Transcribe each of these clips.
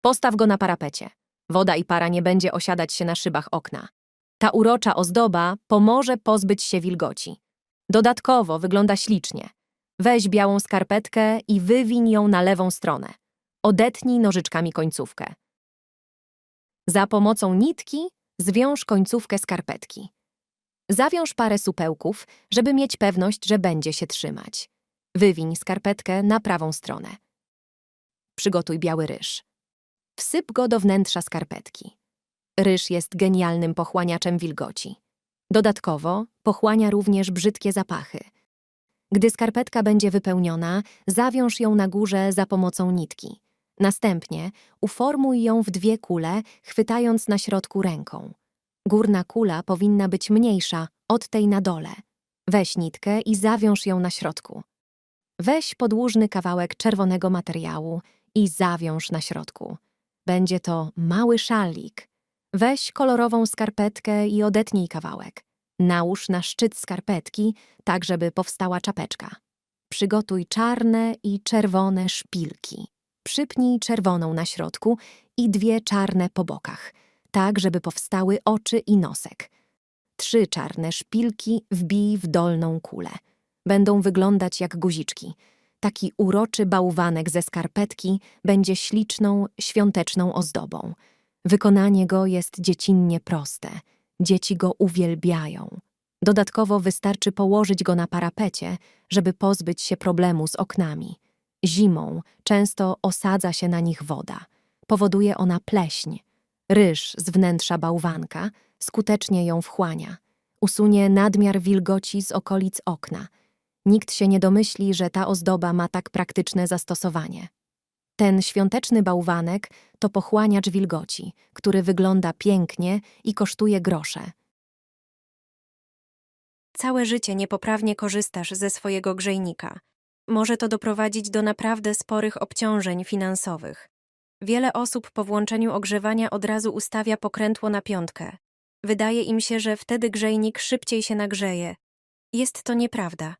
Postaw go na parapecie. Woda i para nie będzie osiadać się na szybach okna. Ta urocza ozdoba pomoże pozbyć się wilgoci. Dodatkowo wygląda ślicznie. Weź białą skarpetkę i wywiń ją na lewą stronę. Odetnij nożyczkami końcówkę. Za pomocą nitki zwiąż końcówkę skarpetki. Zawiąż parę supełków, żeby mieć pewność, że będzie się trzymać. Wywiń skarpetkę na prawą stronę. Przygotuj biały ryż. Wsyp go do wnętrza skarpetki. Ryż jest genialnym pochłaniaczem wilgoci. Dodatkowo pochłania również brzydkie zapachy. Gdy skarpetka będzie wypełniona, zawiąż ją na górze za pomocą nitki. Następnie uformuj ją w dwie kule, chwytając na środku ręką. Górna kula powinna być mniejsza od tej na dole. Weź nitkę i zawiąż ją na środku. Weź podłużny kawałek czerwonego materiału i zawiąż na środku. Będzie to mały szalik. Weź kolorową skarpetkę i odetnij kawałek. Nałóż na szczyt skarpetki, tak żeby powstała czapeczka. Przygotuj czarne i czerwone szpilki. Przypnij czerwoną na środku i dwie czarne po bokach, tak żeby powstały oczy i nosek. Trzy czarne szpilki wbij w dolną kulę. Będą wyglądać jak guziczki. Taki uroczy bałwanek ze skarpetki będzie śliczną, świąteczną ozdobą. Wykonanie go jest dziecinnie proste. Dzieci go uwielbiają. Dodatkowo wystarczy położyć go na parapecie, żeby pozbyć się problemu z oknami. Zimą często osadza się na nich woda. Powoduje ona pleśń. Ryż z wnętrza bałwanka skutecznie ją wchłania. Usunie nadmiar wilgoci z okolic okna. Nikt się nie domyśli, że ta ozdoba ma tak praktyczne zastosowanie. Ten świąteczny bałwanek to pochłaniacz wilgoci, który wygląda pięknie i kosztuje grosze. Całe życie niepoprawnie korzystasz ze swojego grzejnika. Może to doprowadzić do naprawdę sporych obciążeń finansowych. Wiele osób po włączeniu ogrzewania od razu ustawia pokrętło na piątkę. Wydaje im się, że wtedy grzejnik szybciej się nagrzeje. Jest to nieprawda.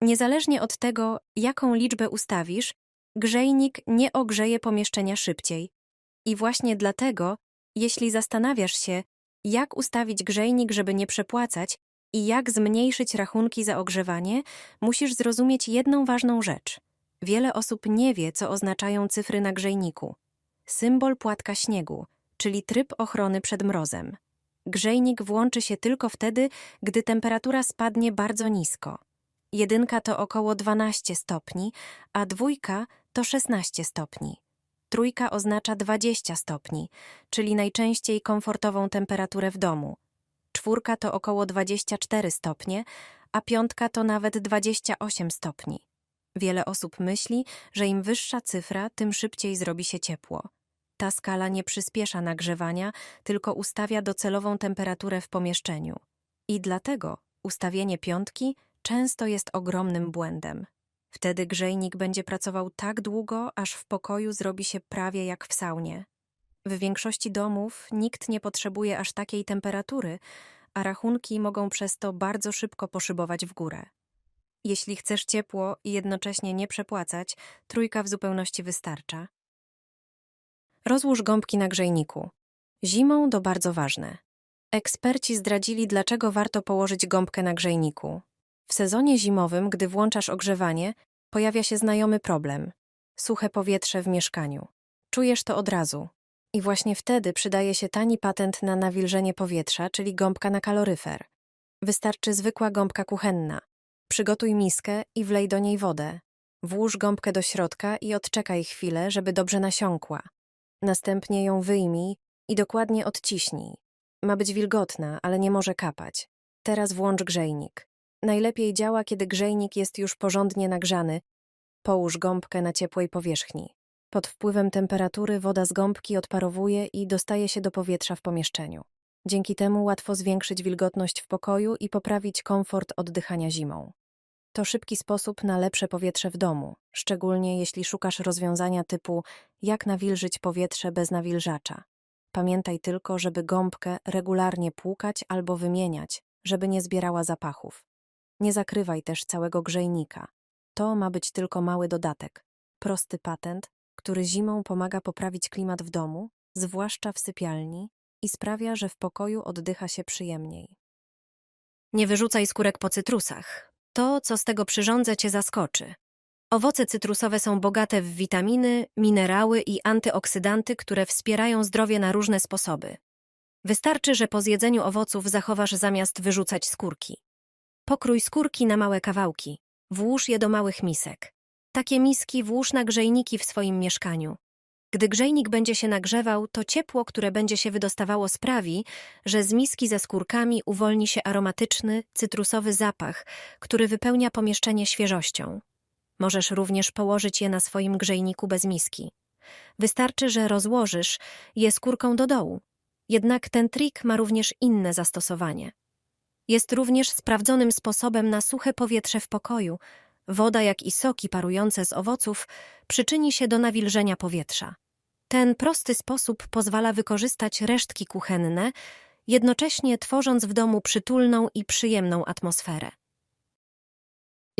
Niezależnie od tego, jaką liczbę ustawisz, grzejnik nie ogrzeje pomieszczenia szybciej. I właśnie dlatego, jeśli zastanawiasz się, jak ustawić grzejnik, żeby nie przepłacać i jak zmniejszyć rachunki za ogrzewanie, musisz zrozumieć jedną ważną rzecz. Wiele osób nie wie, co oznaczają cyfry na grzejniku. Symbol płatka śniegu, czyli tryb ochrony przed mrozem. Grzejnik włączy się tylko wtedy, gdy temperatura spadnie bardzo nisko. Jedynka to około 12 stopni, a dwójka to 16 stopni. Trójka oznacza 20 stopni, czyli najczęściej komfortową temperaturę w domu. Czwórka to około 24 stopnie, a piątka to nawet 28 stopni. Wiele osób myśli, że im wyższa cyfra, tym szybciej zrobi się ciepło. Ta skala nie przyspiesza nagrzewania, tylko ustawia docelową temperaturę w pomieszczeniu. I dlatego ustawienie piątki często jest ogromnym błędem. Wtedy grzejnik będzie pracował tak długo, aż w pokoju zrobi się prawie jak w saunie. W większości domów nikt nie potrzebuje aż takiej temperatury, a rachunki mogą przez to bardzo szybko poszybować w górę. Jeśli chcesz ciepło i jednocześnie nie przepłacać, trójka w zupełności wystarcza. Rozłóż gąbki na grzejniku. Zimą to bardzo ważne. Eksperci zdradzili, dlaczego warto położyć gąbkę na grzejniku. W sezonie zimowym, gdy włączasz ogrzewanie, pojawia się znajomy problem suche powietrze w mieszkaniu. Czujesz to od razu. I właśnie wtedy przydaje się tani patent na nawilżenie powietrza, czyli gąbka na kaloryfer. Wystarczy zwykła gąbka kuchenna. Przygotuj miskę i wlej do niej wodę. Włóż gąbkę do środka i odczekaj chwilę, żeby dobrze nasiąkła. Następnie ją wyjmij i dokładnie odciśnij. Ma być wilgotna, ale nie może kapać. Teraz włącz grzejnik. Najlepiej działa, kiedy grzejnik jest już porządnie nagrzany. Połóż gąbkę na ciepłej powierzchni. Pod wpływem temperatury woda z gąbki odparowuje i dostaje się do powietrza w pomieszczeniu. Dzięki temu łatwo zwiększyć wilgotność w pokoju i poprawić komfort oddychania zimą. To szybki sposób na lepsze powietrze w domu, szczególnie jeśli szukasz rozwiązania typu jak nawilżyć powietrze bez nawilżacza. Pamiętaj tylko, żeby gąbkę regularnie płukać albo wymieniać, żeby nie zbierała zapachów. Nie zakrywaj też całego grzejnika. To ma być tylko mały dodatek. Prosty patent, który zimą pomaga poprawić klimat w domu, zwłaszcza w sypialni, i sprawia, że w pokoju oddycha się przyjemniej. Nie wyrzucaj skórek po cytrusach. To, co z tego przyrządzę, cię zaskoczy. Owoce cytrusowe są bogate w witaminy, minerały i antyoksydanty, które wspierają zdrowie na różne sposoby. Wystarczy, że po zjedzeniu owoców zachowasz zamiast wyrzucać skórki. Pokrój skórki na małe kawałki. Włóż je do małych misek. Takie miski włóż na grzejniki w swoim mieszkaniu. Gdy grzejnik będzie się nagrzewał, to ciepło, które będzie się wydostawało, sprawi, że z miski ze skórkami uwolni się aromatyczny, cytrusowy zapach, który wypełnia pomieszczenie świeżością. Możesz również położyć je na swoim grzejniku bez miski. Wystarczy, że rozłożysz je skórką do dołu. Jednak ten trik ma również inne zastosowanie. Jest również sprawdzonym sposobem na suche powietrze w pokoju. Woda, jak i soki parujące z owoców przyczyni się do nawilżenia powietrza. Ten prosty sposób pozwala wykorzystać resztki kuchenne, jednocześnie tworząc w domu przytulną i przyjemną atmosferę.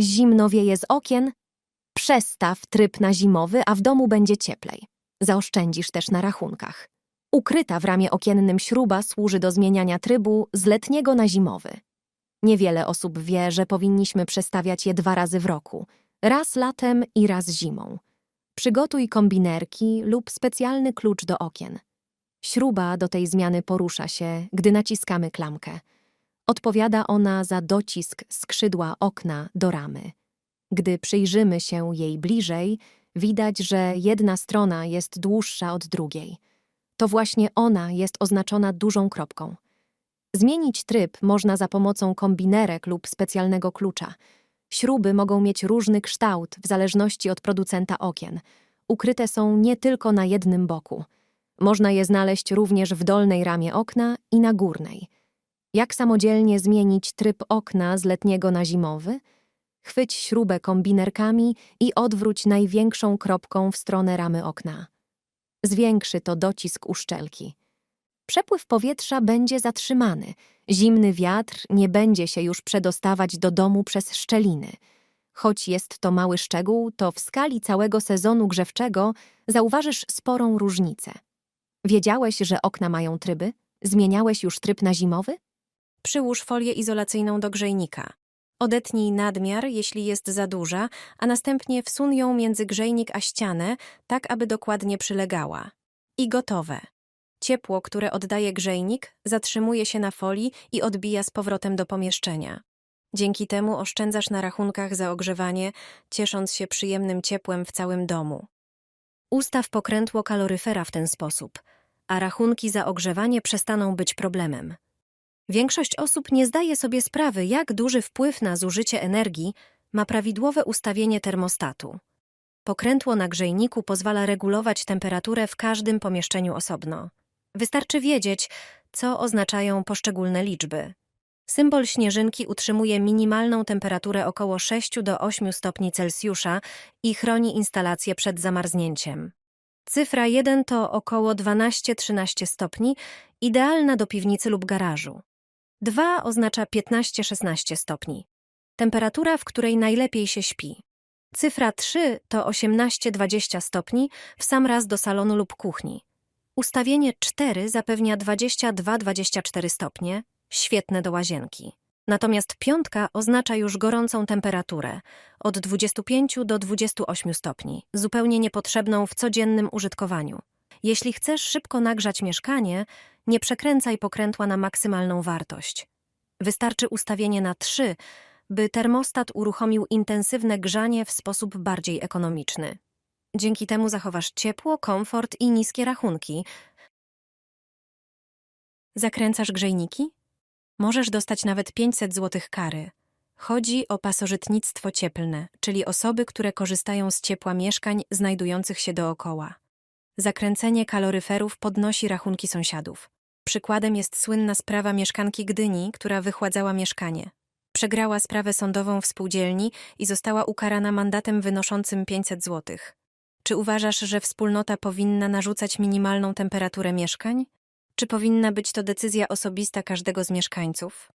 Zimno wieje z okien? Przestaw tryb na zimowy, a w domu będzie cieplej. Zaoszczędzisz też na rachunkach. Ukryta w ramie okiennym śruba służy do zmieniania trybu z letniego na zimowy. Niewiele osób wie, że powinniśmy przestawiać je dwa razy w roku. Raz latem i raz zimą. Przygotuj kombinerki lub specjalny klucz do okien. Śruba do tej zmiany porusza się, gdy naciskamy klamkę. Odpowiada ona za docisk skrzydła okna do ramy. Gdy przyjrzymy się jej bliżej, widać, że jedna strona jest dłuższa od drugiej. To właśnie ona jest oznaczona dużą kropką. Zmienić tryb można za pomocą kombinerek lub specjalnego klucza. Śruby mogą mieć różny kształt w zależności od producenta okien. Ukryte są nie tylko na jednym boku. Można je znaleźć również w dolnej ramie okna i na górnej. Jak samodzielnie zmienić tryb okna z letniego na zimowy? Chwyć śrubę kombinerkami i odwróć największą kropką w stronę ramy okna. Zwiększy to docisk uszczelki. Przepływ powietrza będzie zatrzymany. Zimny wiatr nie będzie się już przedostawać do domu przez szczeliny. Choć jest to mały szczegół, to w skali całego sezonu grzewczego zauważysz sporą różnicę. Wiedziałeś, że okna mają tryby? Zmieniałeś już tryb na zimowy? Przyłóż folię izolacyjną do grzejnika. Odetnij nadmiar, jeśli jest za duża, a następnie wsun ją między grzejnik a ścianę, tak aby dokładnie przylegała. I gotowe. Ciepło, które oddaje grzejnik, zatrzymuje się na folii i odbija z powrotem do pomieszczenia. Dzięki temu oszczędzasz na rachunkach za ogrzewanie, ciesząc się przyjemnym ciepłem w całym domu. Ustaw pokrętło kaloryfera w ten sposób, a rachunki za ogrzewanie przestaną być problemem. Większość osób nie zdaje sobie sprawy, jak duży wpływ na zużycie energii ma prawidłowe ustawienie termostatu. Pokrętło na grzejniku pozwala regulować temperaturę w każdym pomieszczeniu osobno. Wystarczy wiedzieć, co oznaczają poszczególne liczby. Symbol śnieżynki utrzymuje minimalną temperaturę około 6 do 8 stopni Celsjusza i chroni instalację przed zamarznięciem. Cyfra 1 to około 12-13 stopni, idealna do piwnicy lub garażu. 2 oznacza 15-16 stopni. Temperatura, w której najlepiej się śpi. Cyfra 3 to 18-20 stopni, w sam raz do salonu lub kuchni. Ustawienie 4 zapewnia 22-24 stopnie, świetne do łazienki. Natomiast piątka oznacza już gorącą temperaturę, od 25 do 28 stopni, zupełnie niepotrzebną w codziennym użytkowaniu. Jeśli chcesz szybko nagrzać mieszkanie, nie przekręcaj pokrętła na maksymalną wartość. Wystarczy ustawienie na 3, by termostat uruchomił intensywne grzanie w sposób bardziej ekonomiczny. Dzięki temu zachowasz ciepło, komfort i niskie rachunki. Zakręcasz grzejniki? Możesz dostać nawet 500 zł kary. Chodzi o pasożytnictwo cieplne, czyli osoby, które korzystają z ciepła mieszkań znajdujących się dookoła. Zakręcenie kaloryferów podnosi rachunki sąsiadów. Przykładem jest słynna sprawa mieszkanki Gdyni, która wychładzała mieszkanie. Przegrała sprawę sądową w spółdzielni i została ukarana mandatem wynoszącym 500 zł. Czy uważasz, że wspólnota powinna narzucać minimalną temperaturę mieszkań? Czy powinna być to decyzja osobista każdego z mieszkańców?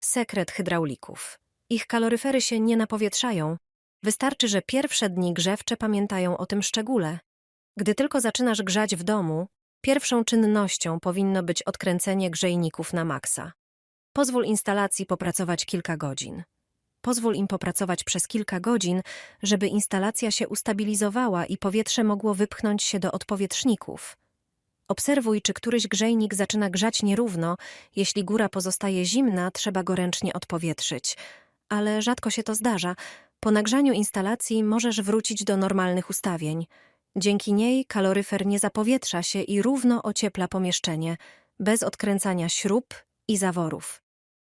Sekret hydraulików. Ich kaloryfery się nie napowietrzają, Wystarczy, że pierwsze dni grzewcze pamiętają o tym szczególe. Gdy tylko zaczynasz grzać w domu, pierwszą czynnością powinno być odkręcenie grzejników na maksa. Pozwól instalacji popracować kilka godzin. Pozwól im popracować przez kilka godzin, żeby instalacja się ustabilizowała i powietrze mogło wypchnąć się do odpowietrzników. Obserwuj, czy któryś grzejnik zaczyna grzać nierówno. Jeśli góra pozostaje zimna, trzeba go ręcznie odpowietrzyć. Ale rzadko się to zdarza. Po nagrzaniu instalacji możesz wrócić do normalnych ustawień. Dzięki niej kaloryfer nie zapowietrza się i równo ociepla pomieszczenie, bez odkręcania śrub i zaworów.